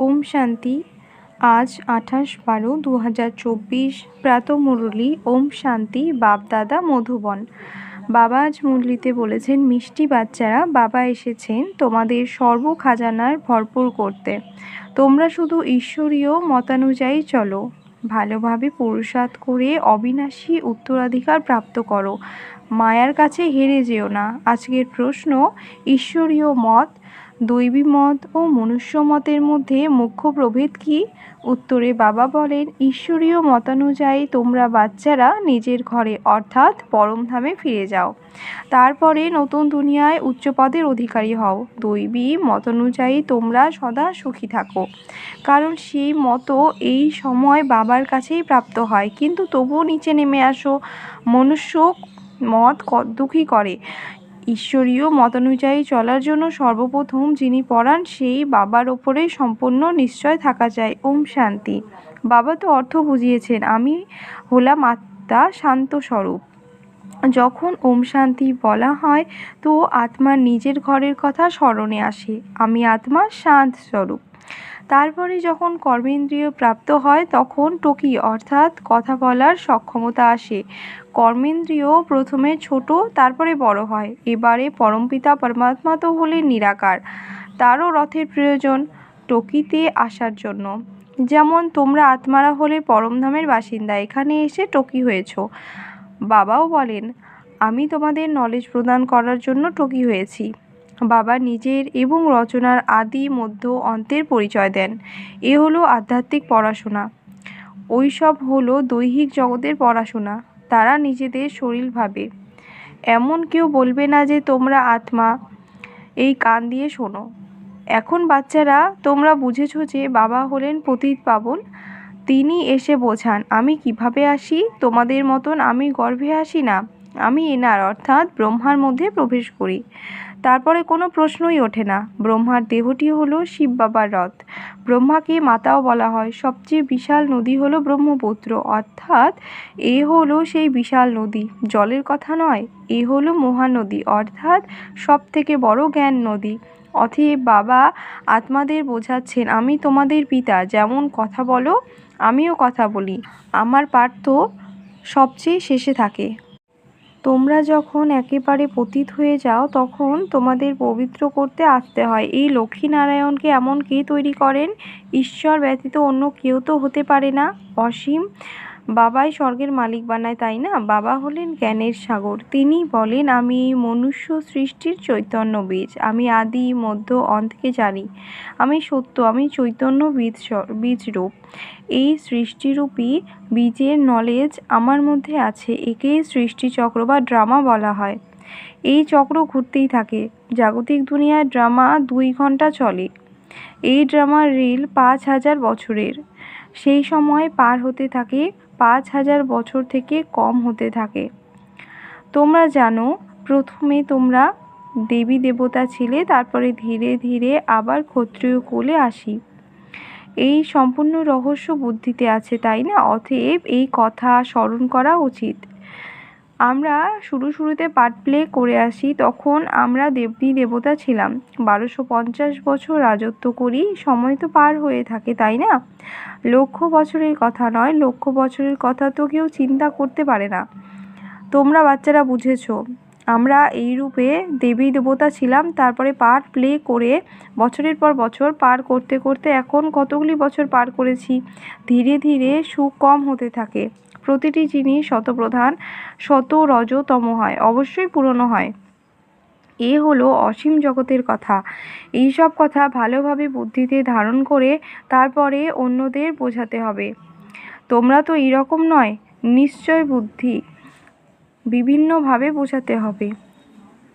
ওম শান্তি। আজ আঠাশ বারো দু হাজার চব্বিশ প্রাতঃমুরলি ওম শান্তি বাপদাদা মধুবন। বাবা আজ মুরলিতে বলেছেন, মিষ্টি বাচ্চারা, বাবা এসেছেন তোমাদের সর্ব খাজানার ভরপুর করতে। তোমরা শুধু ঈশ্বরীয় মতানুযায়ী চলো। ভালোভাবে পুরুষার্থ করে অবিনাশী উত্তরাধিকার প্রাপ্ত করো। মায়ার কাছে হেরে যেও না। আজকের প্রশ্ন, ঈশ্বরীয় মত দৈবী মত ও মনুষ্য মতের মধ্যে মুখ্য প্রভেদ কি? উত্তরে বাবা বলেন, ঈশ্বরীয় মতানুযায়ী তোমরা বাচ্চারা নিজের ঘরে অর্থাৎ পরমধামে ফিরে যাও। তারপরে নতুন দুনিয়ায় উচ্চ পদের অধিকারী হও। দৈবী মতানুযায়ী তোমরা সদা সুখী থাকো। কারণ সেই মতো এই সময় বাবার কাছেই প্রাপ্ত হয়। কিন্তু তবুও নিচে নেমে আসো। মনুষ্য মত দুঃখী করে। ঈশ্বরীয় মতানুযায়ী চলার জন্য সর্বপ্রথম যিনি পড়ান, সেই বাবার ওপরেই সম্পূর্ণ নিশ্চয় থাকা যায়। ওম শান্তি। বাবা তো অর্থ বুঝিয়েছেন, আমি হলাম আত্মা শান্ত স্বরূপ। যখন ওম শান্তি বলা হয়, তো আত্মার নিজের ঘরের কথা স্মরণে আসে। আমি আত্মা শান্ত স্বরূপ। তারপরে যখন কর্মেন্দ্রিয় প্রাপ্ত হয় তখন টকি, অর্থাৎ কথা বলার সক্ষমতা আসে। কর্মেন্দ্রিয় প্রথমে ছোট, তারপরে বড় হয়। এবারে পরমপিতা পরমাত্মা তো হলেন নিরাকার। তারও রথের প্রয়োজন টকিতে আসার জন্য। যেমন, তোমরা আত্মারা হলে পরমধামের বাসিন্দা। এখানে এসে টকি হয়েছ। বাবাও বলেন, আমি তোমাদের নলেজ প্রদান করার জন্য টকি হয়েছি। বাবা নিজের এবং রচনার আদি মধ্য অন্তের পরিচয় দেন। এ হলো আধ্যাত্মিক পড়াশোনা। ওইসব হলো দৈহিক জগতের পড়াশোনা। তারা নিজেদের শরীর ভাবে। এমন কেউ বলবে না যে, তোমরা আত্মা, এই কান দিয়ে শোনো। এখন বাচ্চারা, তোমরা বুঝেছ যে বাবা হলেন পতিত পাবন। তিনি এসে বোঝান, আমি কীভাবে আসি? তোমাদের মতন আমি গর্ভে আসি না। আমি এনার, অর্থাৎ ব্রহ্মার মধ্যে প্রবেশ করি তারপরে কোনো প্রশ্নই ওঠে না। ব্রহ্মার দেহটি হলো শিব বাবার রথ। ব্রহ্মাকে মাতাও বলা হয়। সবচেয়ে বিশাল নদী হলো ব্রহ্মপুত্র। অর্থাৎ এ হলো সেই বিশাল নদী। জলের কথা নয়, এ হলো মহানদী। অর্থাৎ সব থেকে বড় জ্ঞান নদী। অতএব বাবা, আত্মাদের বোঝাচ্ছেন, আমি তোমাদের পিতা। যেমন কথা বলো, আমিও কথা বলি। আমার পার্থ সবচেয়ে শেষে থাকে। তোমরা যখন একেবারে পতিত হয়ে যাও, তখন তোমাদের পবিত্র করতে আসতে হয়। এই লক্ষ্মীনারায়ণকে এমন কে তৈরি করেন? ঈশ্বর ব্যতীত অন্য কেউ তো হতে পারে না। অসীম বাবাই স্বর্গের মালিক বানায়, তাই না? বাবা হলেন জ্ঞানের সাগর। তিনি বলেন, আমি এই মনুষ্য সৃষ্টির চৈতন্য বীজ। আমি আদি, মধ্য অন্তকে জানি। আমি সত্য, আমি চৈতন্য বীজ বীজ রূপ। এই সৃষ্টিরূপী বীজের নলেজ আমার মধ্যে আছে। একেই সৃষ্টিচক্র বা ড্রামা বলা হয়। এই চক্র ঘুরতেই থাকে। জাগতিক দুনিয়ার ড্রামা দুই ঘণ্টা চলে। এই ড্রামার রিল পাঁচ হাজার বছরের। সেই সময় পার হতে থাকে, পাঁচ হাজার বছর থেকে কম হতে থাকে। তোমরা জানো, প্রথমে তোমরা দেবী দেবতা ছিলে, তারপরে ধীরে ধীরে আবার ক্ষত্রিয় কোলে আসি। এই সম্পূর্ণ রহস্য বুদ্ধিতে আছে, তাই না? অতএব এই কথা স্মরণ করা উচিত। আমরা শুরু শুরুতে পার্ট প্লে করে আসি, তখন আমরা দেবী দেবতা ছিলাম। বারোশো পঞ্চাশ বছর রাজত্ব করি, সময় তো পার হয়ে থাকে, তাই না? লক্ষ বছরের কথা নয়, লক্ষ বছরের কথা তো কেউ চিন্তা করতে পারে না। তোমরা বাচ্চারা বুঝেছ, আমরা এই রূপে দেবী দেবতা ছিলাম, তারপরে পার প্লে করে বছরের পর বছর পার করতে করতে এখন কতগুলি বছর পার করেছি? ধীরে ধীরে সুখ কম হতে থাকে। প্রতিটি জিনিস শতপ্রধান শত রজতম হয়, অবশ্যই পুরনো হয়। এ হলো অসীম জগতের কথা। এই সব কথা ভালোভাবে বুদ্ধিতে ধারণ করে তারপরে অন্যদের বোঝাতে হবে। তোমরা তো এরকম নয়, নিশ্চয় বুদ্ধি। বিভিন্নভাবে বোঝাতে হবে।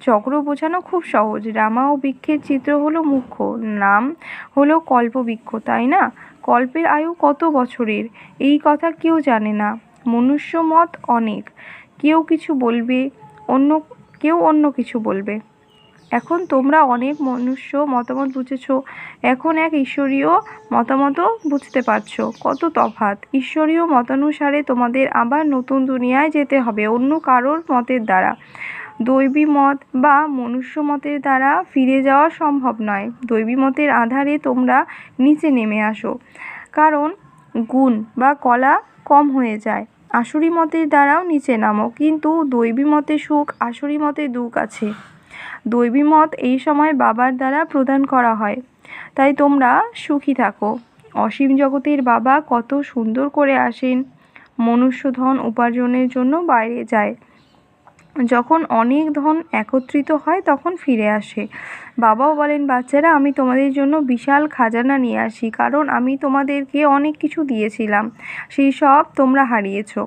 চক্র বোঝানো খুব সহজ। রামা ও বৃক্ষের চিত্র হলো মুখ্য। নাম হলো কল্পবৃক্ষ, তাই না? কল্পের আয়ু কত বছরের? এই কথা কেউ জানে না। মনুষ্য মত অনেক। কেউ কিছু বলবে, অন্য, কেউ অন্য কিছু বলবে। এখন তোমরা অনেক মনুষ্য মতামত বুঝেছ, এখন এক ঈশ্বরীয় মতামত বুঝতে পারছ। কত তফাত ঈশ্বরীয় মতানুসারে তোমাদের আবার নতুন দুনিয়ায় যেতে হবে, অন্য কারোর মতের দ্বারা। দৈবী মত বা মনুষ্য মতের দ্বারা ফিরে যাওয়া সম্ভব নয়। দৈবী মতের আধারে তোমরা নিচে নেমে আসো। কারণ গুণ বা কলা কম হয়ে যায়। আসুরি মতের দ্বারাও নিচে নামো, কিন্তু দৈবী মতে সুখ, আসুরি মতে দুঃখ আছে। দৈবী মত এই সময় বাবার দ্বারা প্রদান করা হয়। তাই তোমরা সুখী থাকো। অসীম জগতের বাবা কত সুন্দর করে আসেন। মনুষ্যধন উপার্জনের জন্য বাইরে যায়। যখন অনেক ধন একত্রিত হয় তখন ফিরে আসে। বাবাও বলেন, বাচ্চারা, আমি তোমাদের জন্য বিশাল খাজানা নিয়ে আসি, কারণ আমি তোমাদেরকে অনেক কিছু দিয়েছিলাম, সেই সব তোমরা হারিয়েছ।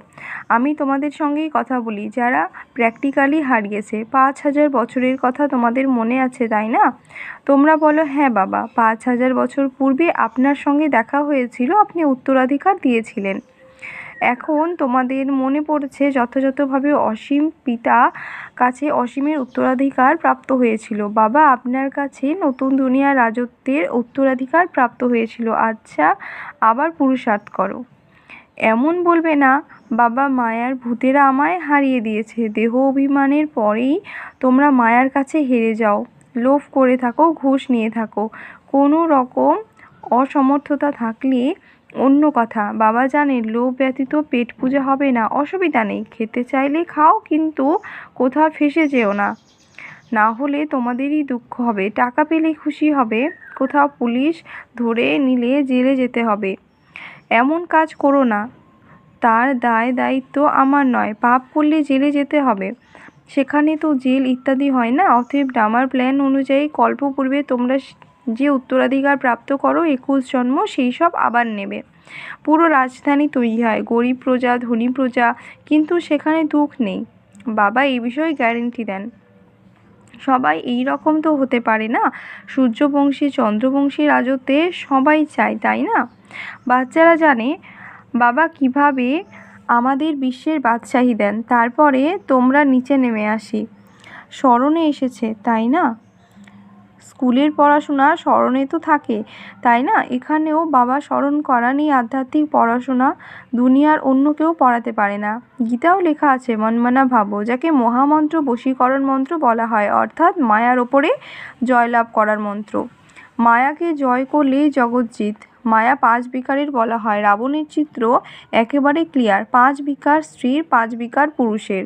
আমি তোমাদের সঙ্গেই কথা বলি, যারা প্র্যাকটিক্যালি হারিয়েছে। পাঁচ হাজার বছরের কথা তোমাদের মনে আছে, তাই না? তোমরা বলো হ্যাঁ বাবা, পাঁচ হাজার বছর পূর্বে আপনার সঙ্গে দেখা হয়েছিল, আপনি উত্তরাধিকার দিয়েছিলেন। এখন তোমাদের মনে পড়ছে যথাযথভাবে অসীম পিতা কাছে অসীমের উত্তরাধিকার প্রাপ্ত হয়েছিল। বাবা, আপনার কাছে নতুন দুনিয়া রাজত্বের উত্তরাধিকার প্রাপ্ত হয়েছিল। আচ্ছা আবার পুরুষার্থ করো। এমন বলবে না, বাবা, মায়ার ভূতেরা আমায় হারিয়ে দিয়েছে। দেহ অভিমানের পরেই তোমরা মায়ার কাছে হেরে যাও। লোভ করে থাকো, ঘুষ নিয়ে থাকো। কোনো রকম অসমর্থতা থাকলে অন্য কথা, বাবা জানেন লোভ ব্যতীত পেট পূজা হবে না, অসুবিধা নেই, খেতে চাইলে খাও কিন্তু কোথাও ফেসে যেও না। না হলে তোমাদেরই দুঃখ হবে, টাকা পেলে খুশি হবে, কোথাও পুলিশ ধরে নিলে জেলে যেতে হবে। এমন কাজ করো না, তার দায় দায়িত্ব আমার নয়, পাপ করলে জেলে যেতে হবে। সেখানে তো জেল ইত্যাদি হয় না, অতএব ডামার প্ল্যান অনুযায়ী কল্পপূর্বে তোমরা যে উত্তরাধিকার প্রাপ্ত করো, একুশ জন্ম, সেই সব আবার নেবে। পুরো রাজধানী তৈরি হয়, গরিব প্রজা, ধনী প্রজা, কিন্তু সেখানে দুঃখ নেই। বাবা এই বিষয়ে গ্যারেন্টি দেন। সবাই এই রকম তো হতে পারে না, সূর্যবংশী, চন্দ্রবংশী রাজত্বে সবাই চায়, তাই না? বাচ্চারা জানে, বাবা কীভাবে আমাদের বিশ্বের বাদশাহী দেন, তারপরে তোমরা নিচে নেমে আসি। স্মরণে এসেছে, তাই না? স্কুলের পড়াশোনা স্মরণে তো থাকে, তাই না? এখানেও বাবা স্মরণ করা নিয়ে আধ্যাত্মিক পড়াশোনা দুনিয়ার অন্য কেউ পড়াতে পারে না। গীতাও লেখা আছে, মনমানা ভাবো, যাকে মহামন্ত্র বশীকরণ মন্ত্র বলা হয়, অর্থাৎ মায়ার ওপরে জয়লাভ করার মন্ত্র। মায়াকে জয় করলেই জগৎজিৎ মায়া পাঁচ বিকারের বলা হয়। রাবণের চিত্র একেবারে ক্লিয়ার পাঁচ বিকার স্ত্রীর, পাঁচ বিকার পুরুষের।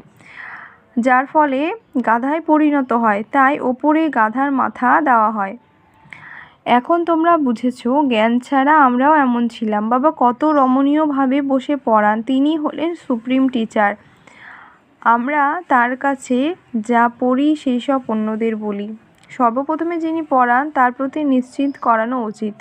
যার ফলে গাধায় পরিণত হয়, তাই ওপরে গাধার মাথা দেওয়া হয়। এখন তোমরা বুঝেছ, জ্ঞান ছাড়া আমরাও এমন ছিলাম। বাবা কত রমণীয়ভাবে বসে পড়ান, তিনি হলেন সুপ্রিম টিচার। আমরা তার কাছে যা পড়ি সেই সব অন্যদের বলি। সর্বপ্রথমে যিনি পড়ান, তার প্রতি নিশ্চিত করানো উচিত।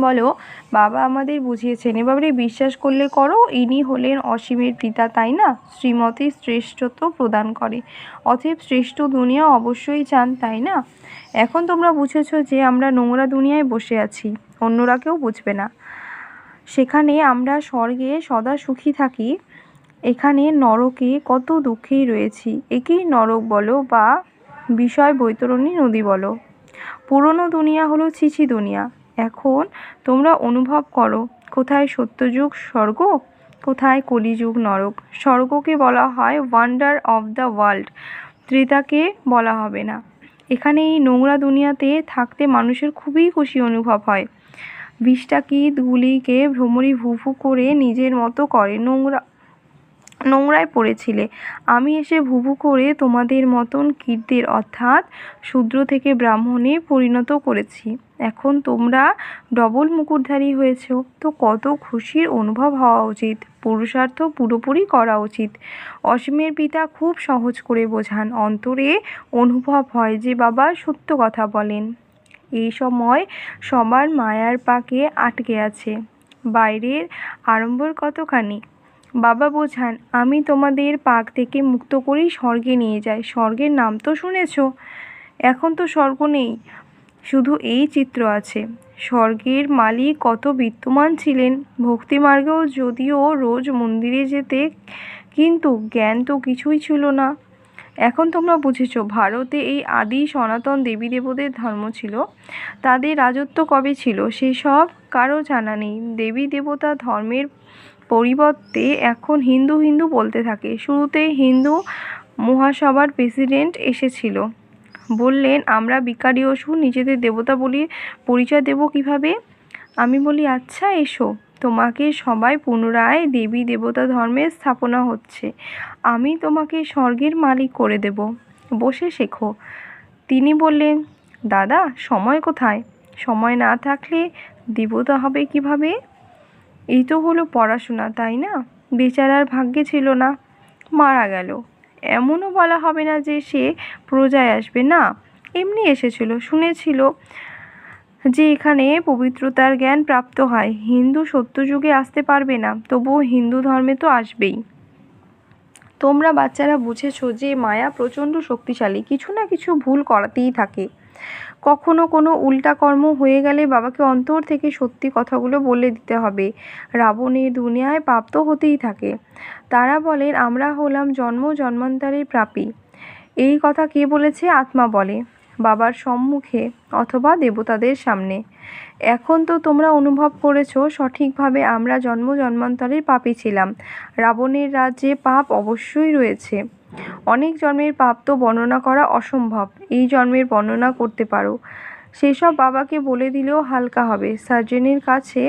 বলো, বাবা আমাদের বুঝিয়েছেন। এবারে বিশ্বাস করলে করো, ইনি হলেন অসীমের পিতা, তাই না? শ্রীমতী শ্রেষ্ঠত্ব প্রদান করে। অতএব শ্রেষ্ঠ দুনিয়া অবশ্যই চান, তাই না? এখন তোমরা বুঝেছ যে আমরা নোংরা দুনিয়ায় বসে আছি, অন্যরা কেউ বুঝবে না। সেখানে আমরা স্বর্গে সদা সুখী থাকি, এখানে নরকে কত দুঃখেই রয়েছি। একেই নরক বলো বা বিষয় বৈতরণী নদী বলো। পুরনো দুনিয়া হলো ছিছি দুনিয়া। এখন তোমরা অনুভব করো, কোথায় সত্যযুগ স্বর্গ, কোথায় কলিযুগ নরক। স্বর্গকে বলা হয় ওয়ান্ডার অফ দ্য ওয়ার্ল্ড ত্রেতাকে বলা হবে না। এখানে এই নোংরা দুনিয়াতে থাকতে মানুষের খুবই খুশি অনুভব হয়। বিষটাকি ধুলিকে ভ্রমরি ভু ভু করে নিজের মতো করে নোংরা, নোংরায় পড়েছিলে? আমি এসে ভুভু করে তোমাদের মতন কীর্তির অর্থাৎ শূদ্র থেকে ব্রাহ্মণে পরিণত করেছি। এখন তোমরা ডবল মুকুটধারী হয়েছ, তো কত খুশির অনুভব হওয়া উচিত। পুরুষার্থ পুরোপুরি করা উচিত। অসীমের পিতা খুব সহজ করে বোঝান, অন্তরে অনুভব হয় যে বাবা সত্য কথা বলেন। এই সময় সবার মায়ার পাকে আটকে আছে। বাইরের আড়ম্বর কতখানি? বাবা বোঝান, আমি তোমাদের পাক থেকে মুক্ত করেই স্বর্গে নিয়ে যাই। স্বর্গের নাম তো শুনেছ? এখন তো স্বর্গ নেই। শুধু এই চিত্র আছে। স্বর্গের মালিক কত বিত্তমান ছিলেন ভক্তিমার্গেও যদিও রোজ মন্দিরে যেতে কিন্তু জ্ঞান তো কিছুই ছিল না। এখন তোমরা বুঝেছ, ভারতে এই আদি সনাতন দেবী দেবদের ধর্ম ছিল। তাদের রাজত্ব কবে ছিল সেসব কারও জানা নেই। দেবী দেবতা ধর্মের পরিবর্তে এখন হিন্দু হিন্দু বলতে থাকে। শুরুতে হিন্দু মহাসভার প্রেসিডেন্ট এসেছিল। বললেন, আমরা বিকারী অসুর, নিজেদের দেবতা বলি, পরিচয় দেব কীভাবে? আমি বলি আচ্ছা এসো। তোমাকে সবাই পুনরায় দেবী দেবতা ধর্মের স্থাপনা হচ্ছে। আমি তোমাকে স্বর্গের মালিক করে দেব। বসে শেখো। তিনি বললেন, দাদা, সময় কোথায়? সময় না থাকলে দেবতা হবে কীভাবে? এই তো হলো পড়াশোনা, তাই না? বেচারার ভাগ্যে ছিল না। মারা গেল। এমনও বলা হবে না যে সে প্রজায় আসবে, না। এমনি এসেছিল, শুনেছিল যে এখানে পবিত্রতার জ্ঞান প্রাপ্ত হয়। হিন্দু সত্যযুগে আসতে পারবে না, তবুও হিন্দু ধর্মে তো আসবেই। তোমরা বাচ্চারা বুঝেছ যে মায়া প্রচণ্ড শক্তিশালী, কিছু না কিছু ভুল করাতেই থাকে। কখনো কোনো উল্টা কর্ম হয়ে গেলে বাবাকে অন্তর থেকে সত্যি কথাগুলো বলে দিতে হবে। রাবণের দুনিয়ায় পাপ তো হতেই থাকে। তারা বলেন, আমরা হলাম জন্ম জন্মান্তরের প্রাপী এই কথা কে বলেছে? আত্মা বলে। বাবার সম্মুখে অথবা দেবতাদের সামনে। এখন তো তোমরা অনুভব করেছ, সঠিকভাবে আমরা জন্ম জন্মান্তরের পাপী ছিলাম। রাবণের রাজ্যে পাপ অবশ্যই রয়েছে। অনেক জন্মের পাপ তো বর্ণনা করা অসম্ভব। এই জন্মের বর্ণনা করতে পারো। সেসব বাবাকে বলে দিলেও হালকা হবে। সার্জেনের কাছে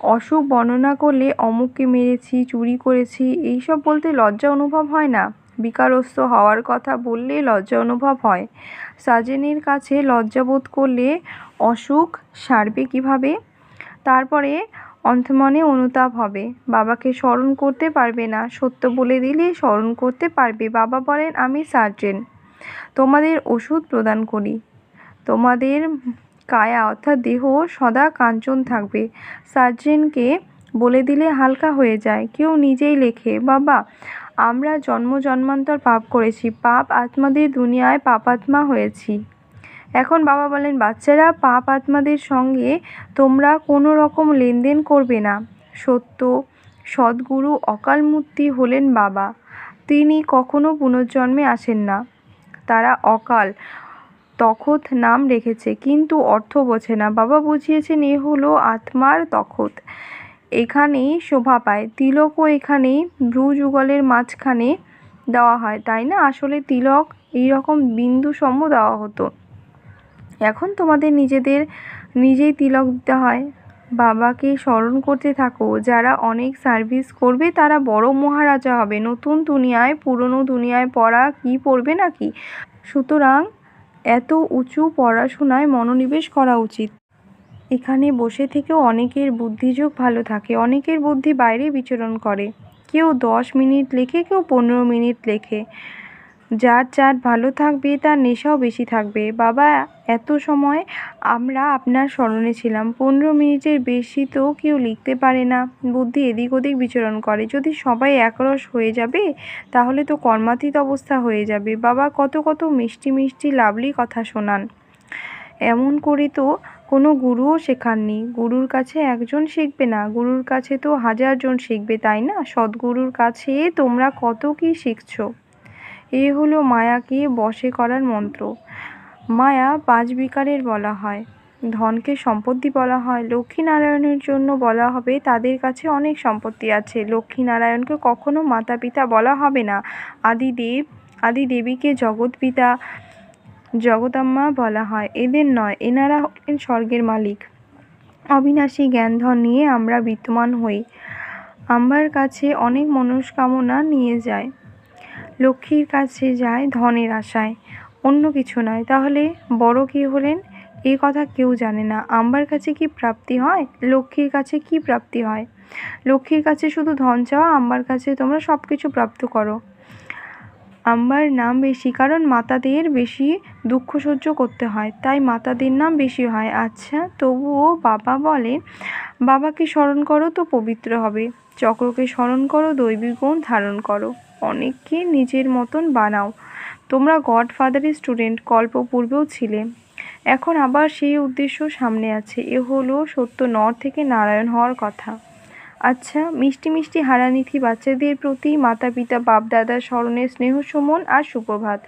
অসুখ বর্ণনা করলে, অমুককে মেরেছি, চুরি করেছি, এইসব বলতে লজ্জা অনুভব হয় না? বিকারস্থ হওয়ার কথা বললে লজ্জা অনুভব হয়। সার্জেনের কাছে লজ্জাবোধ করলে অসুখ সারবে কীভাবে? তারপরে অন্তমনে অনুতাপ হবে। বাবাকে স্মরণ করতে পারবে না। সত্য বলে দিলে স্মরণ করতে পারবে। বাবা বলেন, আমি সার্জেন। তোমাদের ওষুধ প্রদান করি। তোমাদের কায়া অর্থাৎ দেহ সদা কাঞ্চন থাকবে। সার্জেনকে বলে দিলে হালকা হয়ে যায়। কেউ নিজেই লেখে, বাবা, আমরা জন্ম জন্মান্তর পাপ করেছি। পাপ আত্মাদের দুনিয়ায় পাপাত্মা হয়েছি। এখন বাবা বলেন, বাচ্চারা পাপ আত্মাদের সঙ্গে তোমরা কোনো রকম লেনদেন করবে না। সত্য, সদ্গুরু অকালমূর্তি হলেন বাবা। তিনি কখনো পুনর্জন্মে আসেন না। তারা অকাল, তখত নাম রেখেছে, কিন্তু অর্থ বোঝে না। বাবা বুঝিয়েছেন, এ হলো আত্মার তখত। এখানেই শোভা পায়। তিলকও এখানেই ভ্রু যুগলের মাঝখানে দেওয়া হয়, তাই না? আসলে তিলক এই রকম বিন্দু সম দেওয়া হতো। এখন তোমাদের নিজেদের, নিজেই তিলক দিতে হয়। বাবাকে স্মরণ করতে থাকো, যারা অনেক সার্ভিস করবে, তারা বড় মহারাজা হবে। নতুন দুনিয়ায়, পুরনো দুনিয়ায় পড়া কি পড়বে নাকি? সুতরাং এত উঁচু পড়াশোনায় মনোনিবেশ করা উচিত। এখানে বসে থেকেও অনেকের বুদ্ধিযোগ ভালো থাকে, অনেকের বুদ্ধি বাইরে বিচরণ করে। কেউ দশ মিনিট লেখে, কেউ পনেরো মিনিট লেখে। যার যার ভালো থাকবে, তার নেশাও বেশি থাকবে। বাবা, এত সময় আমরা আপনার স্মরণে ছিলাম। পনেরো মিনিটের বেশি তো কেউ লিখতে পারে না। বুদ্ধি এদিক ওদিক বিচরণ করে। যদি সবাই একরস হয়ে যাবে, তাহলে তো কর্মাতীত অবস্থা হয়ে যাবে। বাবা, কত কত মিষ্টি মিষ্টি লাভলি কথা শোনান। এমন করে তো কোনো গুরুও শেখাননি। গুরুর কাছে একজন শিখবে না। গুরুর কাছে তো হাজারজন শিখবে, তাই না? সদ্গুরুর কাছে তোমরা কত কী শিখছো? এ হলো মায়াকে বশে করার মন্ত্র। মায়া পাঁচ বিকারের বলা হয়। ধনকে সম্পত্তি বলা হয়। লক্ষ্মীনারায়ণের জন্য বলা হবে, তাদের কাছে অনেক সম্পত্তি আছে। লক্ষ্মীনারায়ণকে কখনো মাতা পিতা বলা হবে না। আদিদেব আদি দেবীকে জগৎ পিতা জগদাম্মা বলা হয়। এদের নয়, এনারা হলেন স্বর্গের মালিক। অবিনাশী জ্ঞানধন নিয়ে আমরা বিদ্যমান হই। আমার কাছে অনেক মনস্কামনা নিয়ে যায়। লক্ষ্মীর কাছে যায় ধনের আশায়। অন্য কিছু নয়। তাহলে বড় কী হলেন? এ কথা কেউ জানে না। আম্বার কাছে কি প্রাপ্তি হয়? লক্ষ্মীর কাছে কি প্রাপ্তি হয়? লক্ষ্মীর কাছে শুধু ধন চাওয়া, আম্বার কাছে তোমরা সব কিছু প্রাপ্ত করো। আম্বার নাম বেশি, কারণ মাতাদের বেশি দুঃখ সহ্য করতে হয়। তাই মাতাদের নাম বেশি হয়। আচ্ছা তবুও বাবা বলে বাবাকে স্মরণ করো তো পবিত্র হবে। চক্রকে স্মরণ করো দৈবিক গুণ ধারণ করো। অনেককে নিজের মতন বানাও। তোমরা গডফাদারের স্টুডেন্ট কল্প পূর্বেও ছিলে। এখন আবার সেই উদ্দেশ্য সামনে আছে। এ হলো সত্য নর থেকে নারায়ণ হওয়ার কথা। আচ্ছা মিষ্টি মিষ্টি হারানিথি বাচ্চাদের প্রতি মাতা পিতা বাপ দাদার স্মরণে স্নেহ সুমন আর সুপ্রভাত।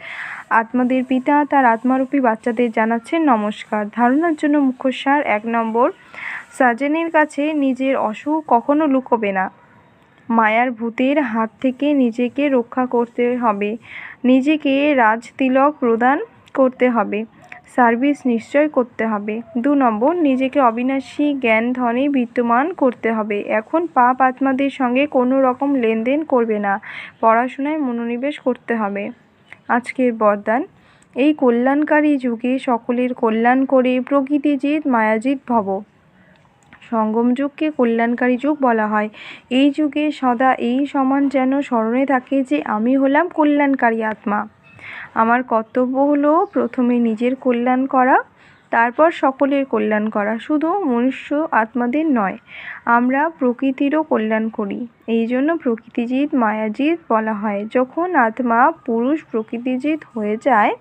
আত্মাদের পিতা, তার আত্মারূপী বাচ্চাদের জানাচ্ছেন নমস্কার। ধারণার জন্য মুখ্য এক নম্বর, সাজেনের কাছে নিজের অসুখ কখনো লুকোবে না। মায়ার ভূতের হাত থেকে নিজেকে রক্ষা করতে হবে। নিজেকে রাজতিলক প্রদান করতে হবে। সার্ভিস নিশ্চয় করতে হবে। দু নম্বর, নিজেকে অবিনাশী জ্ঞান ধনে বিদ্যমান করতে হবে। এখন পাপ আত্মাদের সঙ্গে কোনো রকম লেনদেন করবে না। পড়াশোনায় মনোনিবেশ করতে হবে। আজকের বরদান। এই কল্যাণকারী যুগে সকলের কল্যাণ করে প্রকৃতিজিৎ মায়াজিৎ ভব। সঙ্গম যুগকে কল্যাণকারী যুগ বলা হয়। এই যুগে সদা এই সমান যেন স্মরণে থাকে যে আমি হলাম কল্যাণকারী আত্মা। আমার কর্তব্য হলো প্রথমে নিজের কল্যাণ করা, তারপর সকলের কল্যাণ করা। শুধু মনুষ্য আত্মাদের নয়, আমরা প্রকৃতিরও কল্যাণ করি। এই জন্য প্রকৃতিজিৎ, মায়াজিৎ বলা হয়। যখন আত্মা পুরুষ প্রকৃতিজিৎ হয়ে যায়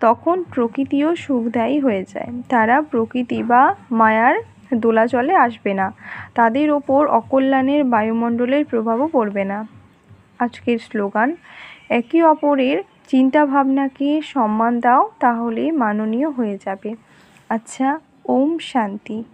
তখন প্রকৃতিও সুখদায়ী হয়ে যায়। তারা প্রকৃতি বা মায়ার দোলাচলে আসবে না। তাদের ওপর অকল্যাণের বায়ুমণ্ডলের প্রভাবও পড়বে না। আজকের স্লোগান, একে অপরের চিন্তাভাবনাকে সম্মান দাও তাহলে মাননীয় হয়ে যাবে। আচ্ছা ওম শান্তি।